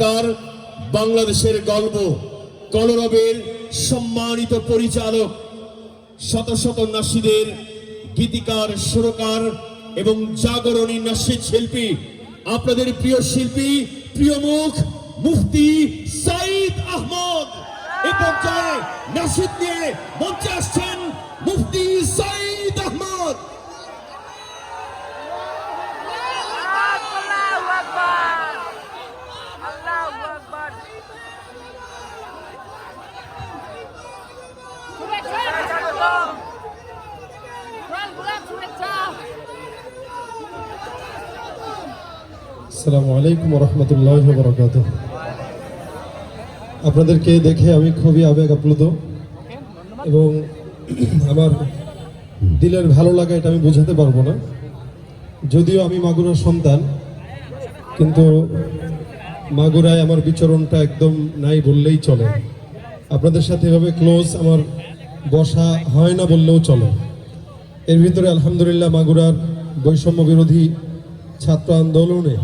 কার বাংলাদেশের গল্প, কলরবের সম্মানিত পরিচালক শত শত নাসিদের গীতিকার, সুরকার এবং জাগরণী নাসিদ শিল্পী, আপনাদের প্রিয় শিল্পী, প্রিয় মুখ, মুফতি সাইদ আহমদ। এ পর্যায়ে নাসিদ নিয়ে মঞ্চে আসছেন মুফতি সাইদ আহমদ। আসসালামু আলাইকুম রহমতুল্লাহ বরকাত আপনাদেরকে দেখে আমি খুবই আবেগ আপ্লুত এবং আমার দিলের ভালো লাগা এটা আমি বোঝাতে পারব না। যদিও আমি মাগুরার সন্তান, কিন্তু মাগুরায় আমার বিচরণটা একদম নাই বললেই চলে। আপনাদের সাথে এভাবে ক্লোজ আমার বসা হয় না বললেও চলে। এর ভিতরে আলহামদুলিল্লাহ মাগুরার বৈষম্য বিরোধী ছাত্র আন্দোলনে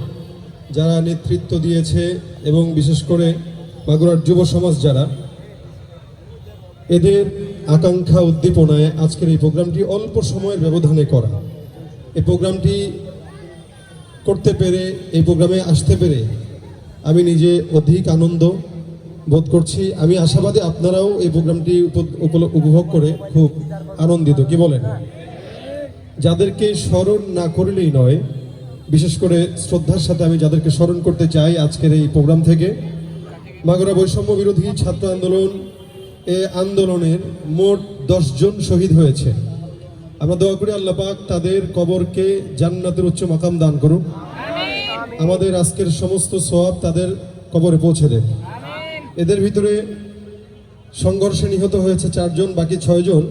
যারা নেতৃত্ব দিয়েছে এবং বিশেষ করে মাগুরার যুব সমাজ যারা, এদের আকাঙ্ক্ষা উদ্দীপনায় আজকের এই প্রোগ্রামটি অল্প সময়ের ব্যবধানে করা। এই প্রোগ্রামটি করতে পেরে, এই প্রোগ্রামে আসতে পেরে আমি নিজে অধিক আনন্দ বোধ করছি। আমি আশাবাদী আপনারাও এই প্রোগ্রামটি উপভোগ করে খুব আনন্দিত। কি বলেন? যাদেরকে স্মরণ না করলেই নয় বিশেষ করে শ্রদ্ধার সাথে আমি যাদেরকে স্মরণ করতে চাই আজকের এই প্রোগ্রাম থেকে, মাগুরা বৈষম্য বিরোধী ছাত্র আন্দোলন এ আন্দোলনের মোট জন শহীদ হয়েছে। আমরা দোয়া করি আল্লাহ পাক তাদের কবরকে জান্নাতের উচ্চ মাকাম দান করুন আমাদের আজকের সমস্ত সওয়াব তাদের কবরে পৌঁছে দেন এদের ভিতরে সংঘর্ষে নিহত হয়েছে চারজন, বাকি ছয়জন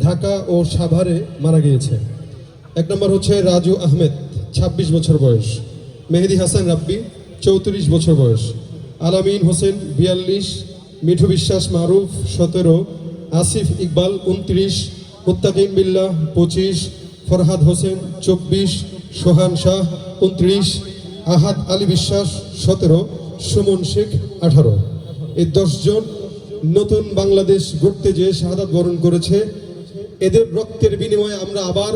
ঢাকা ও সাভারে মারা গিয়েছে। এক নম্বর হচ্ছে রাজু আহমেদ। ২৬ বছর বয়স। মেহেদি হাসান রাব্বি, চৌত্রিশ বছর বয়স। আলামিন হোসেন, বিয়াল্লিশ। মিঠু বিশ্বাস, মারুফ, সতেরো। আসিফ ইকবাল, উনত্রিশ। মুত্তাকিন বিল্লাহ, পঁচিশ। ফরহাদ হোসেন, চব্বিশ। সোহান শাহ, উনত্রিশ। আহাদ আলী বিশ্বাস, সতেরো। সুমন শেখ, আঠারো। এই দশজন নতুন বাংলাদেশ গড়তে যেয়ে শাহাদাত বরণ করেছে, এদের রক্তের বিনিময়ে আমরা আবার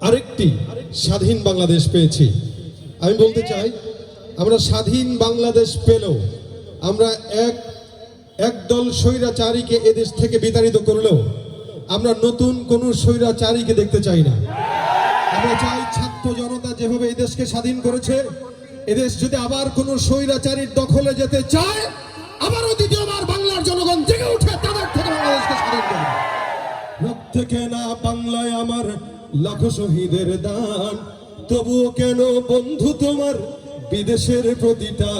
আরেকটি স্বাধীন বাংলাদেশ পেয়েছি। আমি বলতে চাই, আমরা স্বাধীন বাংলাদেশ পেলেও আমরা এক, একদল স্বৈরাচারীকে এদেশ থেকে বিতাড়িত করলেও আমরা নতুন কোন স্বৈরাচারীকে দেখতে চাই না। আমরা চাই ছাত্র জনতা যেভাবে এই দেশকে স্বাধীন করেছে এদেশ যদি আবার কোন স্বৈরাচারীর দখলে যেতে চায়, আবারও দ্বিতীয়বার বাংলার জনগণ জেগে উঠে তাদের থেকে বাংলাদেশকে স্বাধীন করবে। রক্তে কেনা বাংলায় আমার লাখো শহীদের দান। তবুও কেন বন্ধু তোমার বিদেশের প্রতিটা?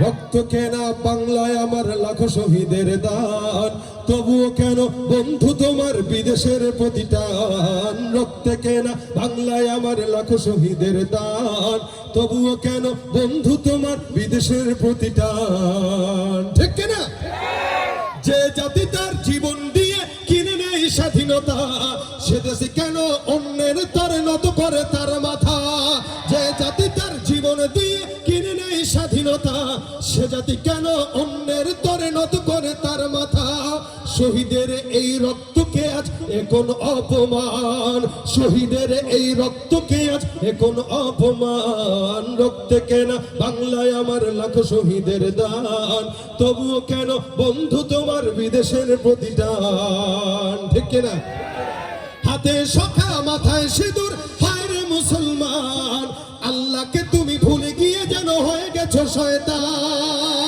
রক্ত কেনা বাংলায় আমার লাখো শহীদের দান। তবুও কেন বন্ধু তোমার বিদেশের প্রতিটান রক্তে কেনা বাংলায় আমার লাখো শহীদের দান। তবুও কেন বন্ধু তোমার বিদেশের প্রতিটান ঠিক কিনা? যে জাতি তার জীবন স্বাধীনতা, সে দেশে কেন অন্যের তরে নত করে তার মাথা? যে জাতি তার জীবন দিয়ে কিনে নেই স্বাধীনতা, সে জাতি কেন অন্যের তরে নত করে তার মাথা? শহীদের এই রক্তকে আজ এখন অপমান, শহীদের এই রক্তকে আজ? এখন অপমান, রক্তে কেনা? বাংলায় আমার লাখ শহীদের দান। তবুও কেন বন্ধু তোমার বিদেশের প্রতিদান? ঠিক না হাতে সখা, মাথায় সিঁদুর, হায় রে মুসলমান। আল্লাহকে তুমি ভুলে গিয়ে যেন হয়ে গেছো শয়তান।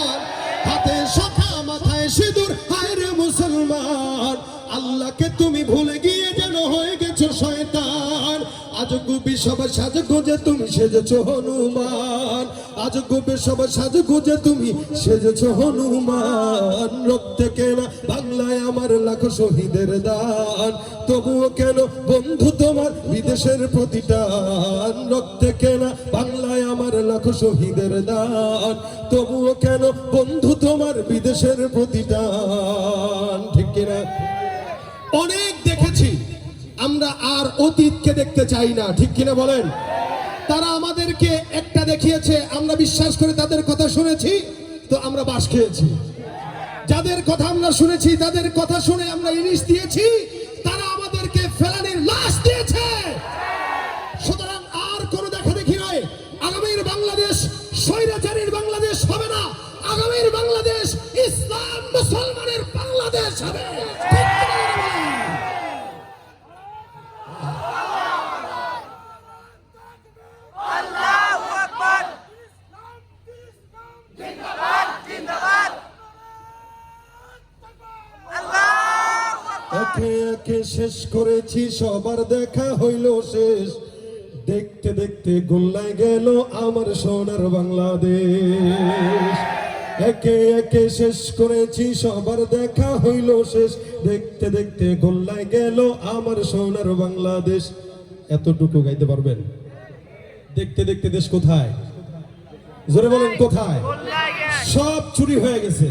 আজ গুবি সব সাজ গুজে তুমি সেজেছো হনুমান। আজ গুবি সব সাজ গুজে তুমি সেজেছো হনুমান। রক্তে কেনা বাংলায় আমার লাখ শহীদের দান। তবুও কেন বন্ধু তোমার বিদেশের প্রতিটান রক্তে কেনা বাংলায় আমার লাখ শহীদের দান। তবুও কেন বন্ধু তোমার বিদেশের প্রতিটান ঠিক কিনা? অনেক আমরা আর অতীতকে দেখতে চাই না, ঠিক কিনা বলেন? তারা আমাদেরকে একটা দেখিয়েছে, আমরা বিশ্বাস করে তাদের কথা শুনেছি, তো আমরা বাস খেয়েছি। যাদের কথা আমরা শুনেছি, তাদের কথা শুনে আমরা ইলিশ দিয়েছি, তারা আমাদেরকে ফেলানির লাশ দিয়েছে। সুতরাং আর কোনো দেখা দেখি নয়, আগামীর বাংলাদেশ স্বৈরাচারীর বাংলাদেশ হবে না, আগামীর বাংলাদেশ ইসলাম মুসলমানের বাংলাদেশ হবে ঠিক কিনা বলেন? আল্লাহু আকবার জিন্দাবাদ জিন্দাবাদ আল্লাহু আকবার একে একে শেষ করেছি, সবার দেখা হইল শেষ। দেখতে দেখতে গোল্লায় গেল আমার সোনার বাংলাদেশ। একে একে শেষ করেছি, সবার দেখা হইল শেষ। দেখতে দেখতে গোল্লায় গেল আমার সোনার বাংলাদেশ। এতটুকু গাইতে পারবেন? দেখতে দেখতে দেশ কোথায়? জোরে বলেন, কোথায়? সব চুরি হয়ে গেছে।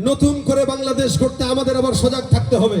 নতুন করে বাংলাদেশ করতে আমাদের আবার সজাগ থাকতে হবে।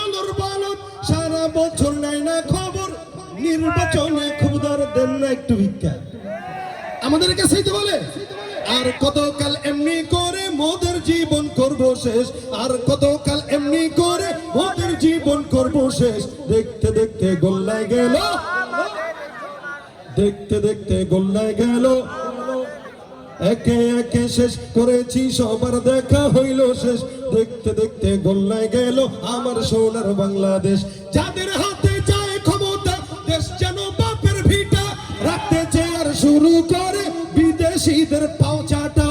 বছর নেয় না খবর। নির্বাচনে খুব দেন না একটু ভিক্ষা। আমাদের কাছেই বলে, আর কতকাল এমনি করে মোদের জীবন করব শেষ? আর কতকাল এমনি করে মোদের জীবন করব শেষ? দেখতে দেখতে গোল্লায় গেল। দেখতে দেখতে গোল্লায় গেল। একে একে শেষ করেছি, সবার দেখা হইল শেষ। দেখতে দেখতে গোল্লায় গেল আমার সোনার বাংলাদেশ। যাদের হাতে যায় ক্ষমতা, দেশ যেন বাপের ভিটা। রাখতে চেয়ার শুরু করে বিদেশিদের পাওচাটা।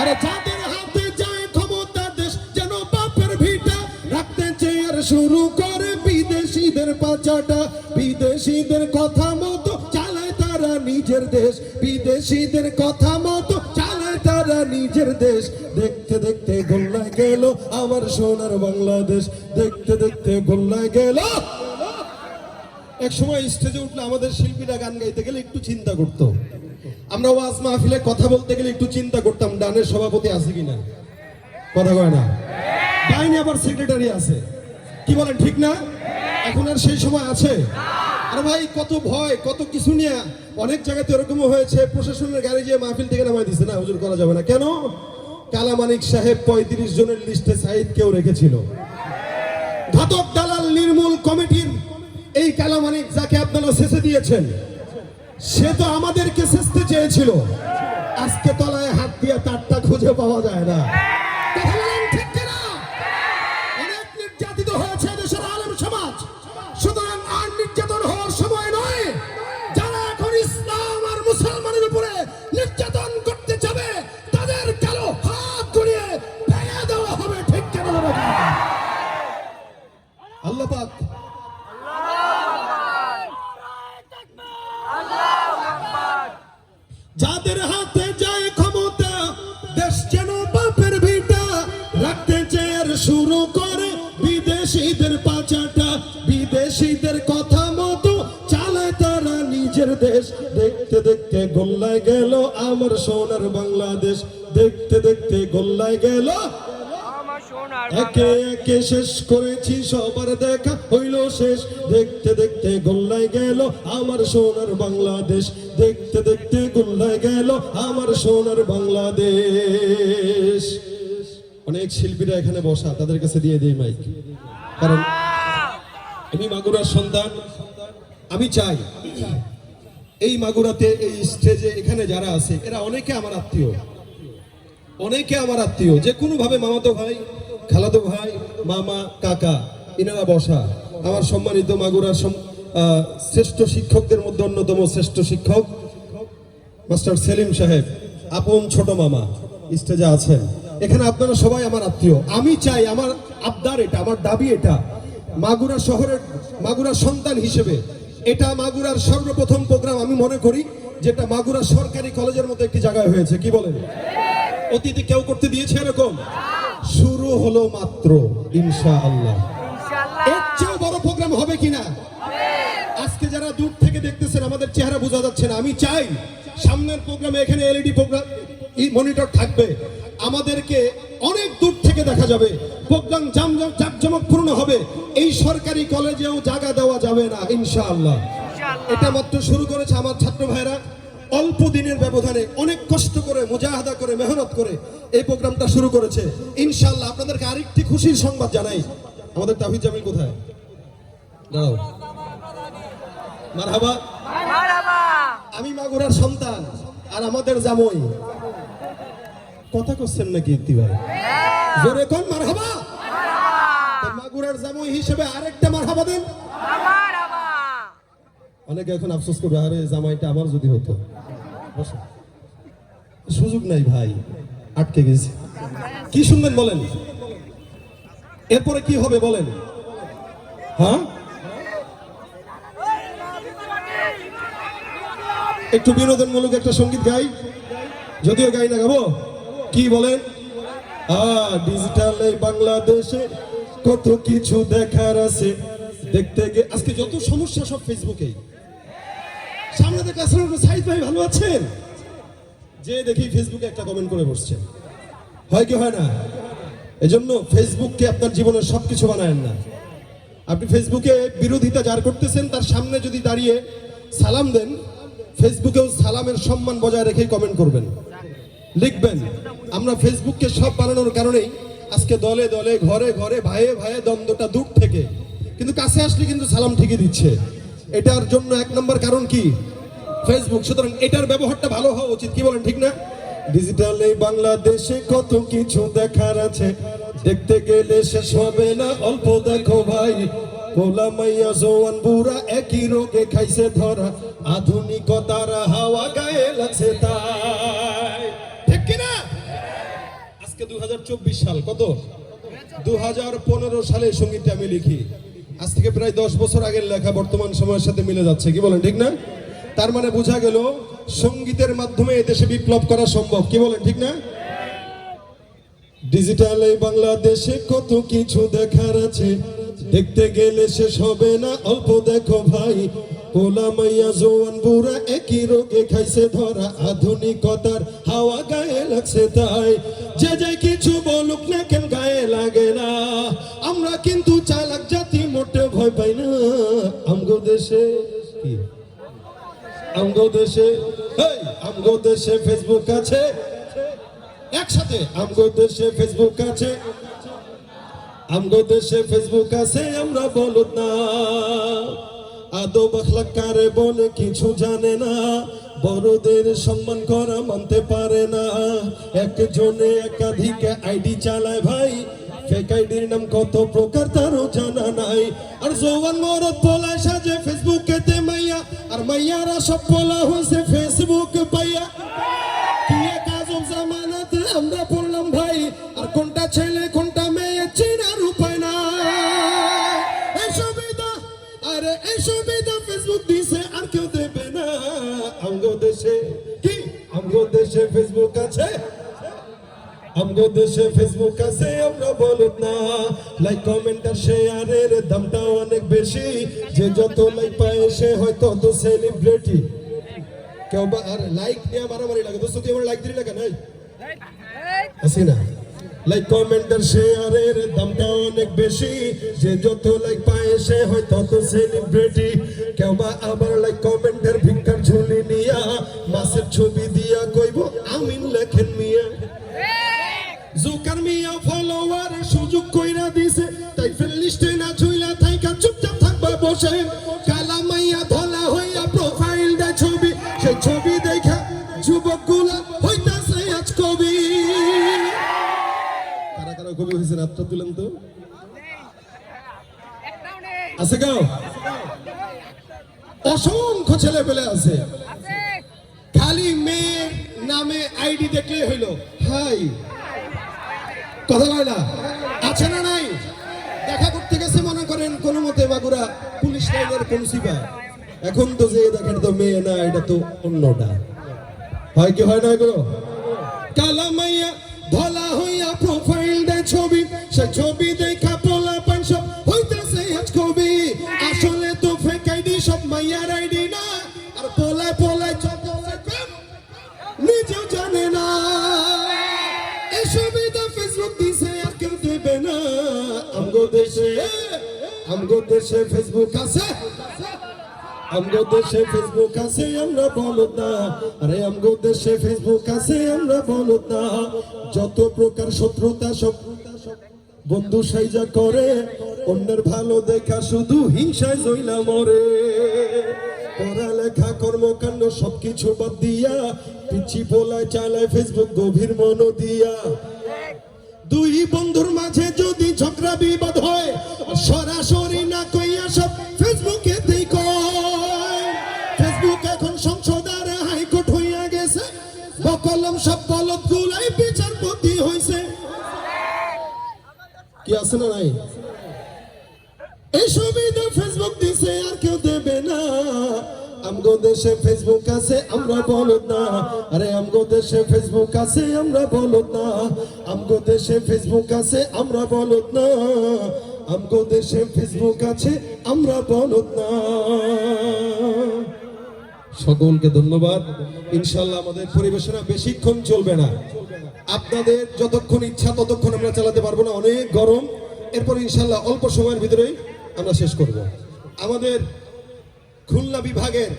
আরে যাদের হাতে যায় ক্ষমতা, দেশ যেন বাপের ভিটা। রাখতে চেয়ার শুরু করে বিদেশিদের পাচাটা বিদেশিদের কথা মতো চালায় তারা নিজের দেশ। বিদেশিদের কথা মতো চালায় তারা নিজের দেশ। দেখতে দেখতে গোল্লায় গেল আমার সোনার বাংলাদেশ। দেখতে দেখতে গোল্লায় গেল। এক সময় স্টেজে উঠলে আমাদের শিল্পীরা গান গাইতে গেলে একটু চিন্তা করতো। আমরা ওয়াজ মাহফিলে কথা বলতে গেলে একটু চিন্তা করতাম, ডানের সভাপতি আছে কিনা? কথা কয় না? ডাইনে আবার সেক্রেটারি আছে। কি বলেন, ঠিক না? এখন আর সেই সময় আছে? আরে ভাই, কত ভয়, কত কিছু নিয়ে অনেক জায়গাতে এরকমও হয়েছে, প্রশাসনের গাড়ি যে মাহফিল থেকে নামাই দিছে না, হুজুর, করা যাবে না। কেন? কালামানিক সাহেব পঁয়ত্রিশ জনের লিস্টে সাইদ কেউ রেখেছিল। ঘাতক দালাল নির্মূল কমিটির এই কালামানিক যাকে আপনারা শেষে দিয়েছেন, সে তো আমাদেরকে শেষতে চেয়েছিল। আজকে তলায় হাত দিয়ে তারটা খুঁজে পাওয়া যায় না। আমার সোনার বাংলাদেশ দেখতে দেখতে গোল্লায় গেল। একে একে শেষ করেছি সবার দেখা হইল শেষ। দেখতে দেখতে গোল্লায় গেল আমার সোনার বাংলাদেশ। দেখতে দেখতে গোল্লায় গেল আমার সোনার বাংলাদেশ। অনেক শিল্পীরা এখানে বসা তাদের কাছে দিয়ে দিই মাইক। কারণ আমি মাগুরার সন্তান আমি চাই। এই মাগুরাতে এই স্টেজে এখানে যারা আছে এরা অনেকে আমার আত্মীয়। অনেকে আমার আত্মীয়। যে কোনো ভাবে মামাতো ভাই খালাতো ভাই মামা কাকা ইনারা বসা। আমার সম্মানিত আহ, শ্রেষ্ঠ শিক্ষকদের মধ্যে অন্যতম শ্রেষ্ঠ শিক্ষক মাস্টার সেলিম সাহেব আপন ছোট মামা স্টেজে আছেন। এখানে আপনারা সবাই আমার আত্মীয়। আমি চাই আমার আবদার এটা আমার দাবি এটা। মাগুরা শহরের মাগুরার সন্তান হিসেবে এটা মাগুরার সর্বপ্রথম প্রোগ্রাম আমি মনে করি যেটা মাগুরা সরকারি কলেজের মতো একটি জায়গায় হয়েছে। কি বলেন? অতীতে কেউ করতে দিয়েছে এরকম? শুরু হলো মাত্র ইনশাআল্লাহ। ইনশাআল্লাহ। এর চেয়েও বড় প্রোগ্রাম হবে কিনা? আজকে যারা দূর থেকে দেখতেছেন আমাদের চেহারা বোঝা যাচ্ছে না। আমি চাই সামনের প্রোগ্রামে এখানে এলইডি প্রোগ্রাম মনিটর থাকবে। আমাদেরকে অনেক দূর থেকে দেখা যাবে। প্রোগ্রাম জাঁকজমকপূর্ণ হবে। এই সরকারি কলেজেও জায়গা দেওয়া যাবে না ইনশাআল্লাহ। এটা মাত্র শুরু করেছে আমার ছাত্র ভাইরা। অল্প দিনের ব্যবধানে অনেক কষ্ট করে মুজাহাদা করে মেহনত করে এই প্রোগ্রামটা শুরু করেছে। ইনশাআল্লাহ আপনাদেরকে আরেকটি খুশির সংবাদ জানাই। আমাদের তাহিদ জামিল কোথায়? দাঁড়াও। মারহাবা। আমি মাগুরার সন্তান আর আমাদের জামই। কথা করছেন নাকি ইতি ভাই জোরে কোন মারহাবা। মাগুরার জামই হিসেবে আরেকটা মারহাবা দেন। অনেকে এখন আফসোস করবে আরে জামাইটা আমার যদি হতো। সুযোগ নাই ভাই আটকে গেছে। কি শুনবেন বলেন? এরপরে কি হবে বলেন? হ্যাঁ? একটু বিনোদনমূলক একটা সংগীত গাই। যদিও গাই না গাবো? কি বলেন ডিজিটাল এই বাংলাদেশে কত কিছু দেখার আছে। দেখতে গে আজকে যত সমস্যা সব ফেসবুকেই সামনে থেকে আসলে সাইদ ভাই ভালো আছেন? যে দেখি ফেসবুকে একটা কমেন্ট করে বসছে। হয় কি হয় না? এজন্য ফেসবুককে আপনার জীবনের সবকিছু বানায়েন না। আপনি ফেসবুকে বিরোধিতা যার করতেছেন, তার সামনে যদি দাঁড়িয়ে সালাম দেন ফেসবুকেও সালামের সম্মান বজায় রেখেই কমেন্ট করবেন। লিখবেন। আমরা ফেসবুককে সব বানানোর কারণেই আজকে দলে দলে, ঘরে ঘরে, ভাইয়ে ভাইয়ে দ্বন্দ্বটা দূর থেকে। কিন্তু কাছে আসলে কিন্তু সালাম ঠিকই দিচ্ছে। এটার জন্য এক নম্বর কারণ কি? ফেসবুক। সুতরাং এটার ব্যবহারটা ভালো হওয়া উচিত। কি বলেন, ঠিক না? ডিজিটাল বাংলাদেশে কত কিছু দেখার আছে। দেখতে গেলে শেষ হবে না, অল্প দেখো ভাই। জোয়ান, বুড়া একই রোগে খাইছে ধরা। আধুনিকতার হাওয়া গায়ে লাগছে কিনা আজকে দু সাল, কত? দু হাজার পনেরো সালে সঙ্গীতটা আমি লিখি। আজ থেকে প্রায় দশ বছর আগের লেখা বর্তমান সময়ের সাথে মিলে যাচ্ছে, কি বলেন, ঠিক না? তার মানে বোঝা গেল, সঙ্গীতের মাধ্যমে এদেশে বিপ্লব করা সম্ভব, কি বলেন, ঠিক না? ডিজিটাল বাংলাদেশে কত কিছু দেখার আছে, দেখতে গেলে শেষ হবে না, অল্প দেখো ভাই। কোলা মাইয়া, জোয়ান বুড়া একই রোগে খাইছে ধরা, আধুনিকতার হাওয়া গায়ে লাগছে তাই। যে যাই কিছু বলুক না কেন গায়ে লাগে না। আমরা কিন্তু চালাক জাতি মোটে ভয় পাই না। আমগো দেশে আমগো দেশে আমগো দেশে ফেসবুক আছে। একসাথে, আমগো দেশে ফেসবুক আছে। আমগো দেশে ফেসবুক আছে, আমরা বলত না। আদো বাখলা কারে বলে কিছু জানে না। বড়দের সম্মান করা মানতে পারে না। একজনে একাধিক আইডি চালায় ভাই। ফেক আইডির নাম কত প্রকার তারও জানা নাই। আর জওয়ান মরদ পোলায় সাজে ফেসবুকে তে মাইয়া। আর মাইয়ারা সব পোলা হয়েছে ফেসবুক পাইয়া। কি এক আজব জামানাতে আমরা পড়লাম ভাই। আর কোনটা ছেলে দেশে ফেসবুক আছে? আমগো দেশে ফেসবুক আছে আমরা বলত না। লাইক কমেন্ট আর শেয়ারের দামটা অনেক বেশি। যে যত লাইক পায় সে হয়তো তত সেলিব্রিটি কেউ আর লাইক নিয়ে মারামারি লাগে। দোস্ত তুই আমার লাইক দিলি না কেন? আসি না লাইক কমেন্ট আর শেয়ারের দামটা অনেক বেশি। যে যত লাইক পায়, সে হয় তত সেলিব্রিটি কেউ বা আবার লাইক কমেন্টের ভিক্ষার ঝুলি নিয়া মাসের ছবি দিয়া কইব, আমিন লেখেন মিয়া। জুকার মিয়া ফলোয়ার সুযোগ কইরা দিছে। তাই ফ্রেন্ড লিস্টে না ছুইলা থাইকা চুপচাপ থাকবা বসে। কবি হয়েছে রাতটা তুলেন তো। আছে গাও অসংখ্য ছেলে পেলে আছে। খালি মেয়ের নামে আইডি দেখলে হইল। হাই। কথা বলে না? আছে না নাই? দেখা করতে গেছে মনে করেন কোনো মতে বাগুড়া পুলিশ লাইনের কোন সিপা এখন তো যে দেখেন তো মেয়ে না এটা তো অন্যটা। হয় কি হয় না এগুলো? কালা মাইয়া ধলা হইয়া ছবি, সে ছবি দেখা পোলা পান সব। হইতাছে আজ কবি, আসলে তো ফেক আইডি সব মাইয়ার আইডি না। আর পোলায় পোলায় প্রেম নিজেও জানে না। এসবই তো ফেসবুক দিছে, আর কেউ দেবে না। আমগো দেশে আমগো দেশে ফেসবুক আছে। আমগো দেশে ফেসবুক আছে, আমরা বলত আরে, আমগো দেশে ফেসবুক আছে, আমরা বলত যত প্রকার শত্রুতা সব বন্ধু সাইজা করে, অন্যের ভালো দেখা শুধু হিংসায় জইলা মরে। পড়ালেখা, কর্মকাণ্ড সবকিছু বাদ দিয়া পিছি পোলায় চালায় ফেসবুক গভীর মন দিয়া। দুই বন্ধুর মাঝে যদি আছে না নাই এই সুবিধা ফেসবুক দিছে, আর কেউ দেবে না। আমগো দেশে ফেসবুক আছে, আমরা বলত না। আরে, আমগো দেশে ফেসবুক আছে, আমরা বলত না। আমগো দেশে ফেসবুক আছে, আমরা বলত না। আমগো দেশে ফেসবুক আছে, আমরা বলত না। সকলকে ধন্যবাদ। ইনশাল্লাহ আমাদের পরিবেশনা বেশিক্ষণ চলবে না। আপনাদের যতক্ষণ ইচ্ছা, ততক্ষণ আমরা চালাতে পারব না। অনেক গরম। এরপর ইনশাল্লাহ অল্প সময়ের ভিতরেই আমরা শেষ করব। আমাদের খুলনা বিভাগের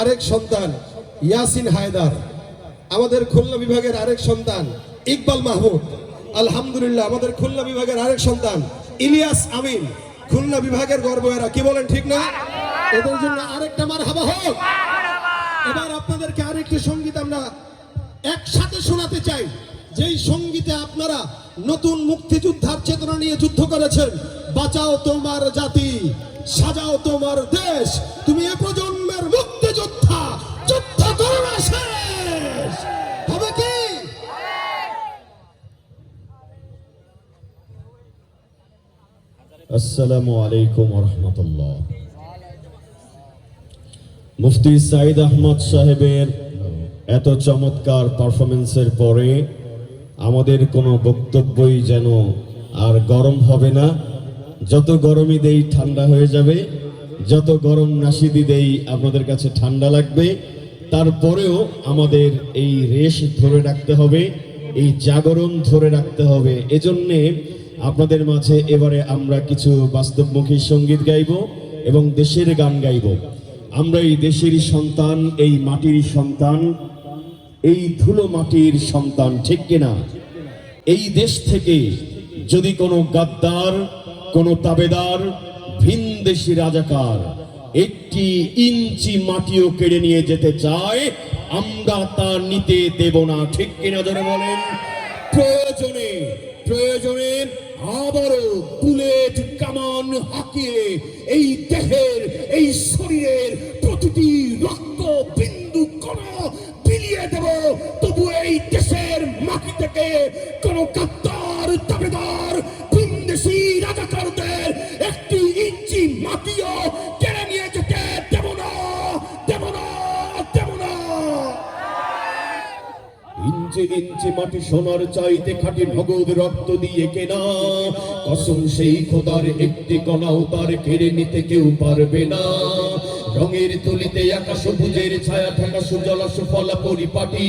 আরেক সন্তান ইয়াসিন হায়দার। আমাদের খুলনা বিভাগের আরেক সন্তান ইকবাল মাহমুদ। আলহামদুলিল্লাহ, আমাদের খুলনা বিভাগের আরেক সন্তান ইলিয়াস আমিন। খুলনা বিভাগের গর্ব এরা, কি বলেন ঠিক না? এদের জন্য আরেকটা মার হাবা হোক। এবার আপনাদেরকে আরেকটি সংগীত আমরা একসাথে শোনাতে চাই। যেই সঙ্গীতে আপনারা নতুন মুক্তিযোদ্ধার চেতনা নিয়ে যুদ্ধ করেছেন, বাঁচাও তোমার জাতি, সাজাও তোমার দেশ। তুমি এ প্রজন্মের মুক্তিযোদ্ধা, যুদ্ধ করো না আসসালামু আলাইকুম রহমতুল্লাহ মুফতি সাইদ আহমদ সাহেবের এত চমৎকার পারফরমেন্সের পরে আমাদের কোনো বক্তব্যই যেন আর গরম হবে না। যত গরমই দেই ঠান্ডা হয়ে যাবে, যত গরম নাসিদি দেই আপনাদের কাছে ঠান্ডা লাগবে, তারপরেও আমাদের এই রেশ ধরে রাখতে হবে, এই জাগরণ ধরে রাখতে হবে। এজন্যে আপনাদের মাঝে এবারে আমরা কিছু বাস্তবমুখী সংগীত গাইব এবং দেশের গান গাইব। আমরা এই দেশেরই সন্তান, এই মাটির সন্তান এই ধুলো মাটির সন্তান ঠিক কিনা? এই দেশ থেকে যদি কোনো গাদ্দার, কোনো তাবেদার ভিনদেশি রাজাকার একটি ইঞ্চি মাটিও কেড়ে নিয়ে যেতে চায়, আমরা তা নিতে দেব না, ঠিক কিনা জোরে বলেন? প্রয়োজনে প্রয়োজনে আবারও বুলেট কামান হাঁকিয়ে এই দেহের, এই শরীরের প্রতিটি রক্ত বিন্দু কোন থেকে কোন কাত্তার তাবেদার ভিনদেশি রাজাকারদের একটি ইঞ্চি মাটিও কেড়ে নিয়ে যেতে দেব না দেব না দেব না। ইঞ্চি ইঞ্চি মাটি সোনার চাইতে খাটি নগদ রক্ত দিয়ে কেনা, কসম সেই খোদার একটি কণাও তার কেড়ে নিতে কেউ পারবে না। রঙের তুলিতে একা সবুজের ছায়া থাকা সুজলা সুফলা পরিপাটি।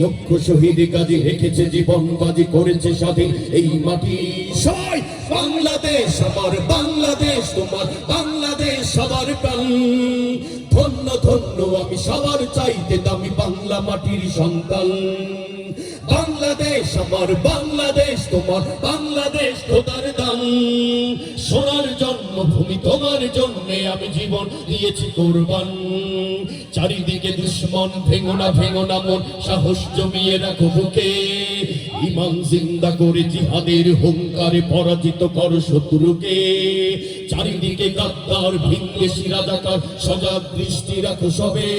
লক্ষ শহীদ কাজী রেখেছে জীবন, বাজি করেছে স্বাধীন এই মাটি। সবাই বাংলাদেশ, আমার বাংলাদেশ, তোমার বাংলাদেশ, সবার প্রাণ। ধন্য ধন্য, আমি সবার চাইতে দামি বাংলা মাটির সন্তান। বাংলাদেশ, আমার বাংলাদেশ, তোমার বাংলাদেশ খোদার দাম সোনার তোমার জন্য আমি জীবন দিয়েছি কোরবান। চারিদিকে দুশ্মন, ভেঙো না ভেঙো না মন, সাহস জমিয়ে রাখো বুকে। ইমান জিন্দা করে জিহাদের হুঙ্কারে পরাজিত কর শত্রুকে। চারিদিকে গাদ্দার, ভিনদেশি রাজাকার, সজাগ দৃষ্টি রাখো সবে।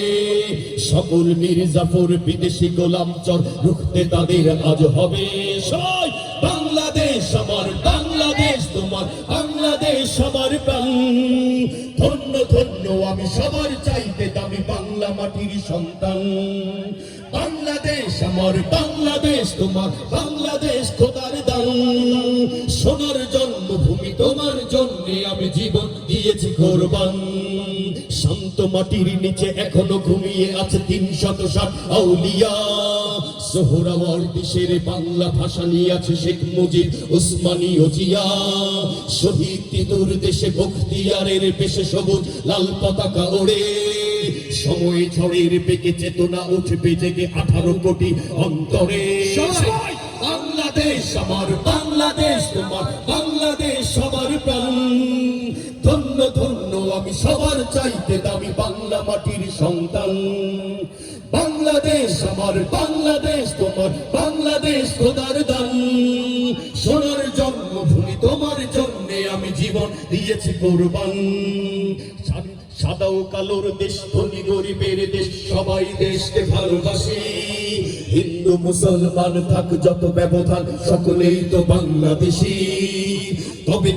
সকল মির্জাফর বিদেশি গোলাম চর রুখতে তাদের আজ হবে। সবাই সন্তান। বাংলাদেশ আমার বাংলাদেশ, তোমার বাংলাদেশ খোদার দান। সোনার জন্মভূমি তোমার জন্য আমি জীবন দিয়েছি কোরবান। শান্ত মাটির নিচে এখনও ঘুমিয়ে আছে তিন শত ষাট আউলিয়া। সোহরাওয়ার দেশের বাংলা ভাষা নিয়ে আছে শেখ মুজিব, উসমানী ও জিয়া। শহীদ তিতুর দেশে বখতিয়ারের পেশে সবুজ, লাল পতাকা ওড়ে। সময় ঝড়ের বেগে চেতনা উঠবে জেগে আঠারো কোটি অন্তরে। বাংলাদেশ আমার বাংলাদেশ তোমার বাংলাদেশ সবার প্রাণ। ধন্য ধন্য আমি সবার চাইতে দামি বাংলা মাটির সন্তান। বাংলাদেশ আমার বাংলাদেশ তোমার বাংলাদেশ খোদার দান। সোনার জন্মভূমি তোমার জন্য আমি জীবন দিয়েছি কোরবান। সাদা ও কালোর দেশ, ধনী গরিবের দেশ, সবাই দেশকে ভালোবাসি। হিন্দু, মুসলমান থাক যত ব্যবধান, সকলেই তো বাংলাদেশি। তবে